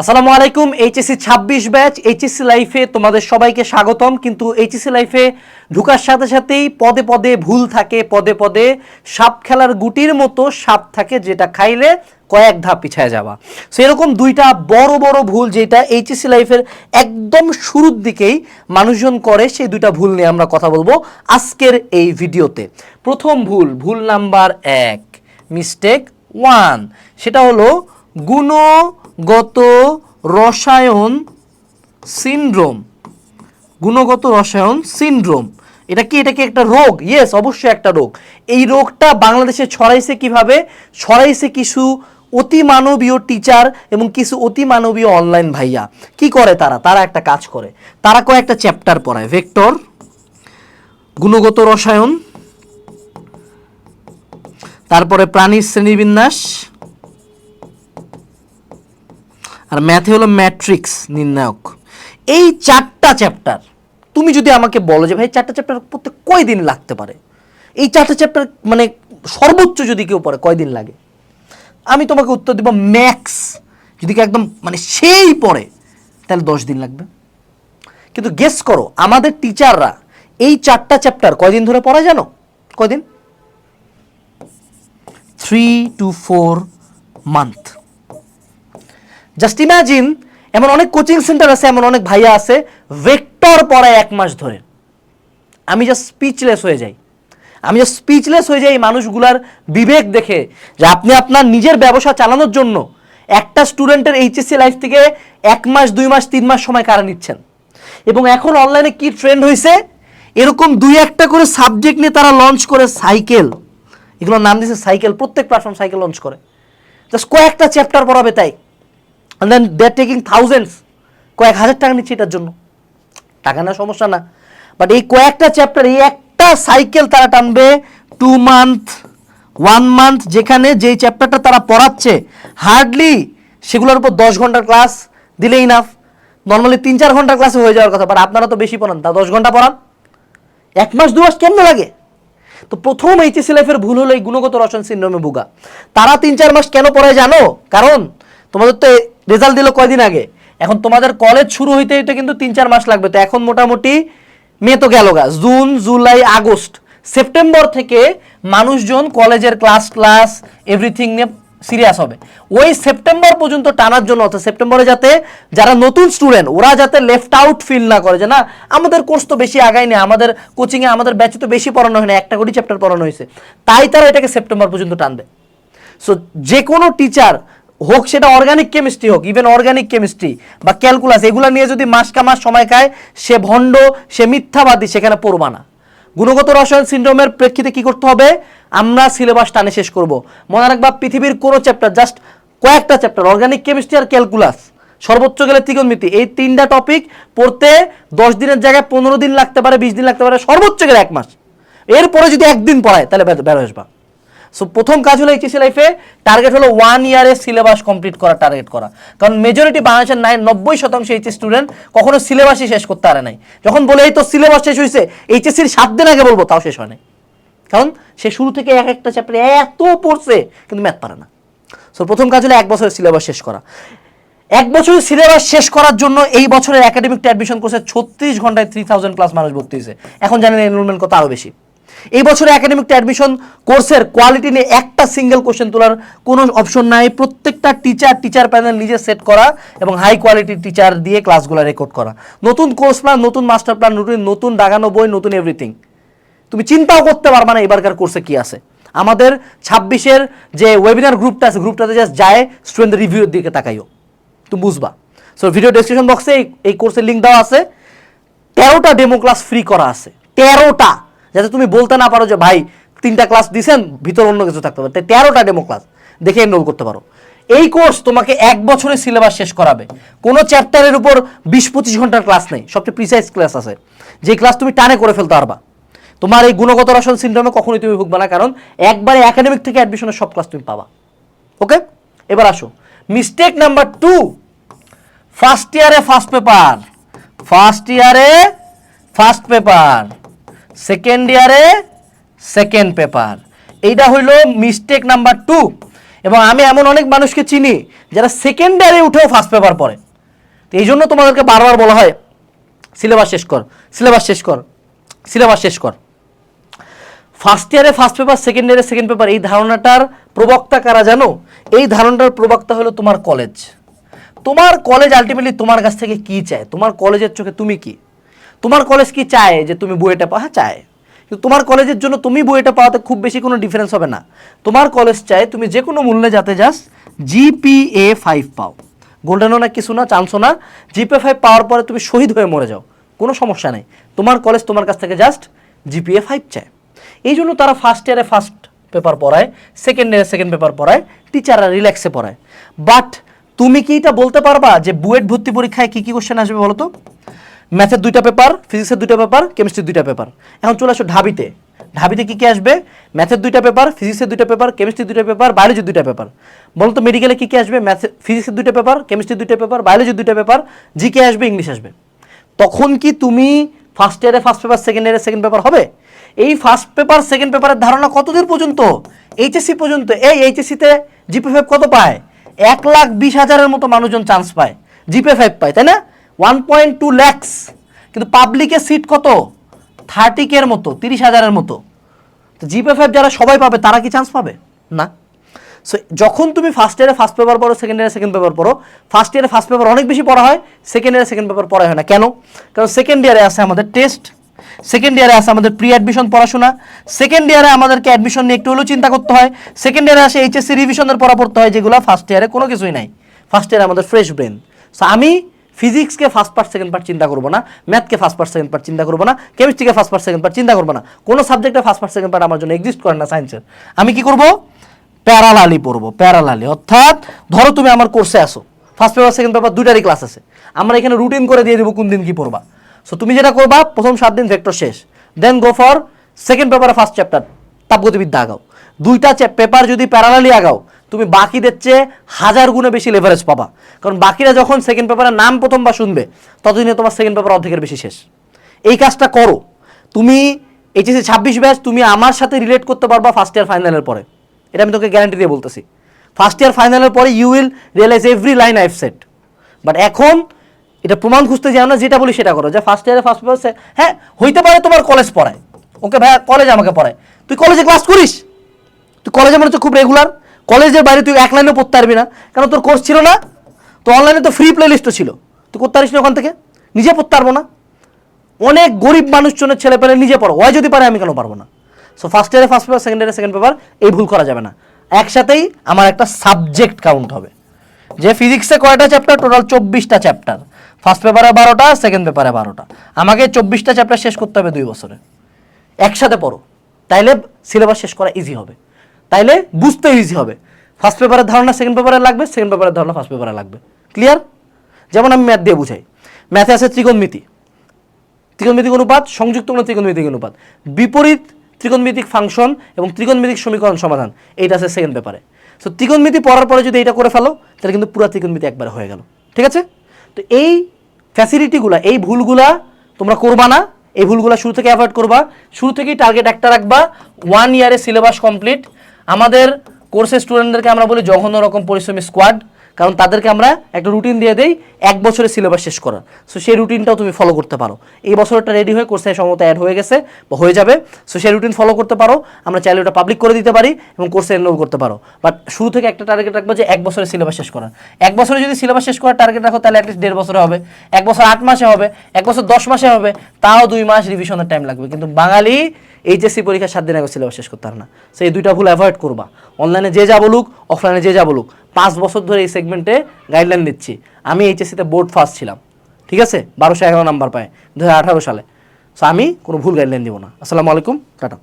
আসসালামু আলাইকুম, এইচএসসি ছাব্বিশ ব্যাচ, এইচএসসি লাইফে তোমাদের সবাইকে স্বাগতম। কিন্তু এইচএসসি লাইফে ঢুকার সাথে সাথেই পদে পদে ভুল থাকে, পদে পদে সাপ খেলার গুটির মতো সাপ থাকে যেটা খাইলে কয়েক ধাপ পিছায় যাওয়া সেরকম দুইটা বড় বড় ভুল যেটা এইচএসসি লাইফের একদম শুরুর দিকেই মানুষজন করে, সেই দুইটা ভুল নিয়ে আমরা কথা বলব আজকের এই ভিডিওতে। প্রথম ভুল ভুল নাম্বার এক মিস্টেক ওয়ান সেটা হলো গুণগত রসায়ন সিনড্রোম। গুণগত রসায়ন সিনড্রোম। এটা কি? এটা কি একটা রোগ? ইয়েস অবশ্যই একটা রোগ। এই রোগটা বাংলাদেশে ছড়াইছে কীভাবে? ছড়াইছে কিছু অতি মানবীয় টিচার এবং কিছু অতি মানবীয় অনলাইন ভাইয়া। কি করে তারা? তারা একটা কাজ করে। তারা কয়েকটা চ্যাপ্টার পড়ায়। ভেক্টর গুণগত রসায়ন, তারপরে প্রাণীর শ্রেণীবিন্যাস আর ম্যাথে হলো ম্যাট্রিক্স নির্ণায়ক। এই চারটা চ্যাপ্টার তুমি যদি আমাকে বলো যে, ভাই চারটা চ্যাপ্টার পড়তে কয়দিন লাগতে পারে? এই চারটা চ্যাপ্টার মানে সর্বোচ্চ যদি কেউ পড়ে, কয়দিন লাগে? আমি তোমাকে উত্তর দেবো ম্যাক্স যদি কেউ একদম মানে সেই পড়ে, তাহলে দশ দিন লাগবে। কিন্তু গেস করো, আমাদের টিচাররা এই চারটা চ্যাপ্টার কয়দিন ধরে পড়ায় জানো? কয়দিন? Three to four month just imagine এমন অনেক কোচিং সেন্টার আছে, এমন অনেক ভাইয়া আছে ভেক্টর পড়ায় এক মাস ধরে। আমি জাস্ট স্পিচলেস হয়ে যাই। আমি জাস্ট স্পিচলেস হয়ে যাই মানুষগুলার বিবেক দেখে যে আপনি আপনার নিজের ব্যবসা চালানোর জন্য একটা স্টুডেন্টের এইচএসসি লাইফ থেকে এক মাস, দুই মাস, তিন মাস সময় কারা নিচ্ছেন। এবং এখন অনলাইনে কি ট্রেন্ড হয়েছে এরকম দুই একটা করে সাবজেক্ট নিয়ে তারা লঞ্চ করে সাইকেল এগুলোর নাম দিয়েছে সাইকেল প্রত্যেক প্ল্যাটফর্ম সাইকেল লঞ্চ করে। জাস্ট কয়েকটা চ্যাপ্টার পড়াবে তাই। And then they are taking thousands কয়েক হাজার টাকা নিচ্ছে এটার জন্য। টাকা না সমস্যা না। বাট এই কয়েকটা চ্যাপ্টার এই একটা সাইকেল তারা টানবে টু মান্থ ওয়ান মান্থ যেখানে যেই চ্যাপ্টারটা তারা পড়াচ্ছে হার্ডলি সেগুলোর উপর দশ ঘণ্টার ক্লাস দিলেই নাফ নর্মালি তিন চার ঘণ্টার ক্লাসে হয়ে যাওয়ার কথা বাট আপনারা তো বেশি পড়ান তা দশ ঘণ্টা পড়ান। এক মাস, দু মাস কেমন লাগে? তো প্রথম এইচএসি লাইফের ভুল হলো এই গুণগত রসায়ন সিন্ড্রোমে ভুগা। তারা তিন চার মাস কেন পড়ায় জানো? কারণ তোমাদের তো রেজাল্ট দিল কয়দিন আগে? এখন তোমাদের কলেজ শুরু হইতে হইতে কিন্তু তিন চার মাস লাগবে। তো এখন মোটামুটি মে তো গেল গা। জুন, জুলাই, আগস্ট, সেপ্টেম্বর থেকে মানুষজন কলেজের ক্লাস ক্লাস এভরিথিং নিয়ে সিরিয়াস হবে। ওই সেপ্টেম্বর পর্যন্ত টানার জন্য, অর্থাৎ সেপ্টেম্বরে যাতে যারা নতুন স্টুডেন্ট ওরা যাতে লেফট আউট ফিল না করে যে, না, আমাদের কোর্স তো বেশি আগায়নি আমাদের কোচিংয়ে আমাদের ব্যাচে তো বেশি পড়ানো হয় না একটা করে চ্যাপ্টার পড়ানো হয়েছে। তাই তারা এটাকে সেপ্টেম্বর পর্যন্ত টানবে। সো যে কোনো টিচার হোক সেটা অর্গানিক কেমিস্ট্রি হোক ইভেন অর্গানিক কেমিস্ট্রি বা ক্যালকুলাস এগুলো নিয়ে যদি মাস কা মাস সময় খায়, সে ভণ্ড, সে মিথ্যাবাদী, সেখানে পড়বা না। গুণগত রসায়ন সিন্ড্রোমের প্রেক্ষিতে কি করতে হবে? আমরা সিলেবাস টানে শেষ করব। মনে রাখবা, পৃথিবীর কোনো চ্যাপ্টার জাস্ট কয়েকটা চ্যাপ্টার অর্গানিক কেমিস্ট্রি আর ক্যালকুলাস সর্বোচ্চ গেলে ত্রিকোণমিতি, এই তিনটা টপিক পড়তে দশ দিনের জায়গায় পনেরো দিন লাগতে পারে, বিশ দিন লাগতে পারে, সর্বোচ্চ গেলে এক মাস। এরপরে যদি একদিন পড়ায়, তাহলে বের- বের আসবা। সো প্রথম কাজ হলো এইচএসসি লাইফে টার্গেট হলো ওয়ান ইয়ারের সিলেবাস কমপ্লিট করা টার্গেট করা। কারণ মেজরিটি বাংলাদেশের নাই, নব্বই শতাংশ এইচএস স্টুডেন্ট কখনো সিলেবাসই শেষ করতে পারে নাই। যখন বলে, এই তো সিলেবাস শেষ হয়েছে এইচএসসির সাত দিন আগে বলব তাও শেষ হয় নাই। কারণ সে শুরু থেকে এক একটা চ্যাপ্টার এত পড়ছে, কিন্তু ম্যাথ পারে না। সো প্রথম কাজ হলো এক বছরের সিলেবাস শেষ করা। এক বছরের সিলেবাস শেষ করার জন্য এই বছরের একাডেমিক অ্যাডমিশন কোর্সে ছত্রিশ ঘন্টায় থ্রি থাউজেন্ড প্লাস মানুষ ভর্তি হয়েছে। এখন জানেন এনরোলমেন্ট কত আরও বেশি। এই বছরে একাডেমিক অ্যাডমিশন কোর্সের কোয়ালিটি নিয়ে একটা সিঙ্গেল কোশ্চেন তোলার কোনো অপশন নাই। প্রত্যেকটা টিচার টিচার প্যানেল নিজে সেট করা এবং হাই কোয়ালিটির টিচার দিয়ে ক্লাসগুলো রেকর্ড করা। নতুন কোর্স প্ল্যান নতুন মাস্টার প্ল্যান নতুন নতুন দাগানো বই, নতুন এভরিথিং তুমি চিন্তাও করতে পারবা না এবারকার কোর্সে কি আছে। আমাদের ছাব্বিশের যে ওয়েবিনার গ্রুপটা আছে গ্রুপটাতে জাস্ট যায় স্টুডেন্টদের রিভিউর দিকে তাকাইও। তুমি বুঝবা। সো ভিডিও ডেসক্রিপশন বক্সে এই কোর্সের লিঙ্ক দেওয়া আছে। তেরোটা ডেমো ক্লাস ফ্রি করা আছে। তেরোটা! যাতে তুমি বলতে না পারো যে, ভাই, তিনটা ক্লাস দিছেন, ভিতর অন্য কিছু থাকতে পারে তেরোটা ডেমো ক্লাস দেখে এনরোল করতে পারো। এই কোর্স তোমাকে এক বছরের সিলেবাস শেষ করাবে। কোনো চ্যাপ্টারের উপর বিশ পঁচিশ ঘণ্টার ক্লাস নেই, সবচেয়ে প্রিসাইজ ক্লাস আছে। যে ক্লাস তুমি টানে করে ফেলতে পারবা। তোমার এই গুণগত রসন সিন্ড্রোমে কখনোই তুমি ভুগবে না, কারণ একবারে একাডেমিক থেকে অ্যাডমিশনের সব ক্লাস তুমি পাবা। ওকে? এবার আসো। মিস্টেক নাম্বার টু ফার্স্ট ইয়ারে ফার্স্ট পেপার ফার্স্ট ইয়ারে ফার্স্ট পেপার সেকেন্ড ইয়ারে সেকেন্ড পেপার এইটা হইল মিস্টেক নাম্বার টু এবং আমি এমন অনেক মানুষকে চিনি যারা সেকেন্ড ইয়ারে উঠেও ফার্স্ট পেপার পড়ে। তো এই জন্য তোমাদেরকে বারবার বলা হয় সিলেবাস শেষ কর সিলেবাস শেষ কর সিলেবাস শেষ কর। ফার্স্ট ইয়ারে ফার্স্ট পেপার সেকেন্ড ইয়ারে সেকেন্ড পেপার এই ধারণাটার প্রবক্তা কারা জানো? এই ধারণাটার প্রবক্তা হলো তোমার কলেজ তোমার কলেজ আলটিমেটলি তোমার কাছ থেকে কি চায়? তোমার কলেজের চোখে তুমি কি? তোমার কলেজ কি চায় যে তুমি বইটা পা হ্যাঁ চায়। কিন্তু তোমার কলেজের জন্য তুমি বইটা পাওয়াতে খুব বেশি কোনো ডিফারেন্স হবে না। তোমার কলেজ চায় তুমি যে কোনো মূল্যে যাতে যাস জিপিএ ফাইভ পাও। গোল্ডেনও না কিছু না চান্সও না। জিপিএ ফাইভ পাওয়ার পরে তুমি শহীদ হয়ে মরে যাও। কোনো সমস্যা নেই। তোমার কলেজ তোমার কাছ থেকে জাস্ট জিপিএ ফাইভ চায়। এই জন্য তারা ফার্স্ট ইয়ারে ফার্স্ট পেপার পড়ায় সেকেন্ড ইয়ারে সেকেন্ড পেপার পড়ায় টিচাররা রিল্যাক্সে পড়ায়। বাট তুমি কি এটা বলতে পারবা যে বুয়েট ভর্তি পরীক্ষায় কি কি কোশ্চেন আসবে বলো তো ম্যাথের দুইটা পেপার, ফিজিক্সের দুইটা পেপার, কেমিস্ট্রির দুইটা পেপার। এখন চলে আসো ঢাবিতে। ঢাবিতে কী কী আসবে? ম্যাথের দুইটা পেপার, ফিজিক্সের দুইটা পেপার, কেমিস্ট্রির দুইটা পেপার, বায়োলজির দুইটা পেপার। বলো তো মেডিকেলে কী কী আসবে? ম্যাথ, ফিজিক্সের দুইটা পেপার, কেমিস্ট্রির দুইটা পেপার, বায়োলজির দুইটা পেপার জি কে আসবে, ইংলিশ আসবে। তখন কি তুমি ফার্স্ট ইয়ারে ফার্স্ট পেপার সেকেন্ড ইয়ারে সেকেন্ড পেপার হবে? এই ফার্স্ট পেপার সেকেন্ড পেপারের ধারণা কতদূর পর্যন্ত? এইচএসসি পর্যন্ত। এই এইচএসসিতে জিপি ফাইভ কত পায়? এক লাখ বিশ হাজারের মতো মানুষজন চান্স পায়। জিপে ফাইভ পায়, তাই না? ওয়ান পয়েন্ট টু ল্যাক্স কিন্তু পাবলিকের সিট কত থার্টি কের মতো তিরিশ হাজারের মতো তো জিপে ফাইভ যারা সবাই পাবে তারা কি চান্স পাবে না সো যখন তুমি ফার্স্ট ইয়ারে ফার্স্ট পেপার পড়ো সেকেন্ড ইয়ারে সেকেন্ড পেপার পড়ো ফার্স্ট ইয়ারে ফার্স্ট পেপার অনেক বেশি পড়া হয় সেকেন্ড ইয়ারে সেকেন্ড পেপার পড়া হয় না কেন কারণ সেকেন্ড ইয়ারে আছে আমাদের টেস্ট সেকেন্ড ইয়ারে আছে আমাদের প্রি অ্যাডমিশন পড়াশোনা সেকেন্ড ইয়ারে আমাদেরকে অ্যাডমিশন নিয়ে একটু হলেও চিন্তা করতে হয় সেকেন্ড ইয়ারে আসে এইচএসসি রিভিশনের পড়া পড়তে হয় যেগুলো ফার্স্ট ইয়ারে কোনো কিছুই নাই ফার্স্ট ইয়ারে আমাদের ফ্রেশ ব্রেন সো আমি ফিজিক্সকে ফার্স্ট পার্ট সেকেন্ড পার্ট চিন্তা করব না ম্যাথকে ফার্স্ট পার্ট সেকেন্ড পার্ট চিন্তা করব না কেমিস্ট্রিকে ফার্স্ট পার্ট সেকেন্ড পার্ট চিন্তা করব না। কোনো সাবজেক্টে ফার্স্ট পার্ট সেকেন্ড পার্ট আমার জন্য এক্সিস্ট করে না সায়েন্সের আমি কি করব? প্যারালালি পড়ব প্যারালালি অর্থাৎ ধরো তুমি আমার কোর্সে আসো ফার্স্ট পেপার সেকেন্ড পেপার দুইটারই ক্লাস আছে। আমরা এখানে রুটিন করে দিয়ে দেবো কোন দিন কি পড়বা। সো তুমি যেটা করবা, প্রথম সাত দিন ভেক্টর শেষ। দেন গো ফর সেকেন্ড পেপারে ফার্স্ট চ্যাপ্টার তাপগতিবিদ্যা আগাও। দুইটা পেপার যদি প্যারালালি আগাও তুমি বাকিদের চেয়ে হাজার গুণে বেশি লেভারেজ পাবা। কারণ বাকিরা যখন সেকেন্ড পেপারের নাম প্রথমবার শুনবে, ততদিনে তোমার সেকেন্ড পেপার অর্ধেকের বেশি শেষ। এই কাজটা করো। তুমি এইচএসসি ছাব্বিশ ব্যাচ তুমি আমার সাথে রিলেট করতে পারবা ফার্স্ট ইয়ার ফাইনালের পরে। এটা আমি তোকে গ্যারান্টি দিয়ে বলতেছি। ফার্স্ট ইয়ার ফাইনালের পরে you will realise every line I've set but এখন এটা প্রমাণ খুঁজতে যাও না, যেটা বলি সেটা করো। যে ফার্স্ট ইয়ারে ফার্স্ট পেপার হ্যাঁ হইতে পারে তোমার কলেজ পড়ায়। ওকে ভাইয়া কলেজ আমাকে পড়ায়। তুই কলেজে ক্লাস করিস? তুই কলেজে মনে হচ্ছে খুব রেগুলার কলেজের বাইরে তুই এক লাইনেও পড়তে পারবি না। কারণ তোর কোর্স ছিল না? তো অনলাইনে তো ফ্রি প্লে লিস্টও ছিল। তুই করতে পারিস না ওখান থেকে? নিজে পড়তে পারব না। অনেক গরিব মানুষজনের ছেলে পেলে নিজে পড়ো। ওই যদি পারে, আমি কেন পারব না? সো ফার্স্ট ইয়ারে ফার্স্ট পেপার সেকেন্ড ইয়ারে সেকেন্ড পেপার এই ভুল করা যাবে না। একসাথেই আমার একটা সাবজেক্ট কাউন্ট হবে। যে ফিজিক্সে কয়টা চ্যাপ্টার টোটাল চব্বিশটা চ্যাপ্টার ফার্স্ট পেপারে বারোটা সেকেন্ড পেপারে বারোটা। আমাকে চব্বিশটা চ্যাপ্টার শেষ করতে হবে দুই বছরে। একসাথে পড়ো। তাইলে সিলেবাস শেষ করা ইজি হবে। তাইলে বুঝতে ইজি হবে। ফার্স্ট পেপারের ধারণা সেকেন্ড পেপারে লাগবে সেকেন্ড পেপারের ধারণা ফার্স্ট পেপারে লাগবে। ক্লিয়ার যেমন আমি ম্যাথ দিয়ে বুঝাই। ম্যাথে আছে ত্রিকোণমিতি। ত্রিকোণমিতিক অনুপাত, সংযুক্ত কোনো ত্রিকোণমিতিক অনুপাত। বিপরীত ত্রিকোণমিতিক ফাংশন এবং ত্রিকোণমিতিক সমীকরণ সমাধান, এইটা আছে সেকেন্ড পেপারে সো ত্রিকোণমিতি পড়ার পরে যদি এটা করে ফেলো, তাহলে কিন্তু পুরো ত্রিকোণমিতি একবারে হয়ে গেল। ঠিক আছে? তো এই ফ্যাসিলিটিগুলা এই ভুলগুলা তোমরা করবা না। এই ভুলগুলা শুরু থেকে অ্যাভয়েড করবা। শুরু থেকেই টার্গেট একটা রাখবা। ওয়ান ইয়ারে সিলেবাস কমপ্লিট আমাদের কোর্সের স্টুডেন্টদেরকে আমরা বলি জঘন্য রকম পরিশ্রমী স্কোয়াড কারণ তাদেরকে আমরা একটা রুটিন দিয়ে দেই, এক বছরের সিলেবাস শেষ করার। সো সেই রুটিনটাও তুমি ফলো করতে পারো। এই বছরটা রেডি হয়ে কোর্সে সম্ভবত অ্যাড হয়ে গেছে বা হয়ে যাবে। সো সেই রুটিন ফলো করতে পারো। আমরা চাইলে ওটা পাবলিক করে দিতে পারি এবং কোর্সে এনরোল করতে পারো। বাট শুরু থেকে একটা টার্গেট রাখব যে এক বছরের সিলেবাস শেষ করার। এক বছরে যদি সিলেবাস শেষ করার টার্গেট রাখো, তাহলে অ্যাটলিস্ট দেড় বছরে হবে। এক বছর আট মাসে হবে, এক বছর দশ মাসে হবে, তাও দুই মাস রিভিশনের টাইম লাগবে। কিন্তু বাঙালি এইচএসসি পরীক্ষা সাত দিন আগে সিলেবাস শেষ করতে পারে না। সো এই দুইটা ভুল অ্যাভয়েড করবা। অনলাইনে যে যা বলুক অফলাইনে যে যা বলুক। পাঁচ বছর ধরে এই সেগমেন্টে গাইডলাইন দিচ্ছি। আমি এইচএসিতে বোর্ড ফার্স্ট ছিলাম। ঠিক আছে? বারোশো এগারো নাম্বার পায় দু হাজার আঠারো সালে। সো আমি কোনো ভুল গাইডলাইন দিব না। আসসালামু আলাইকুম, টাটা।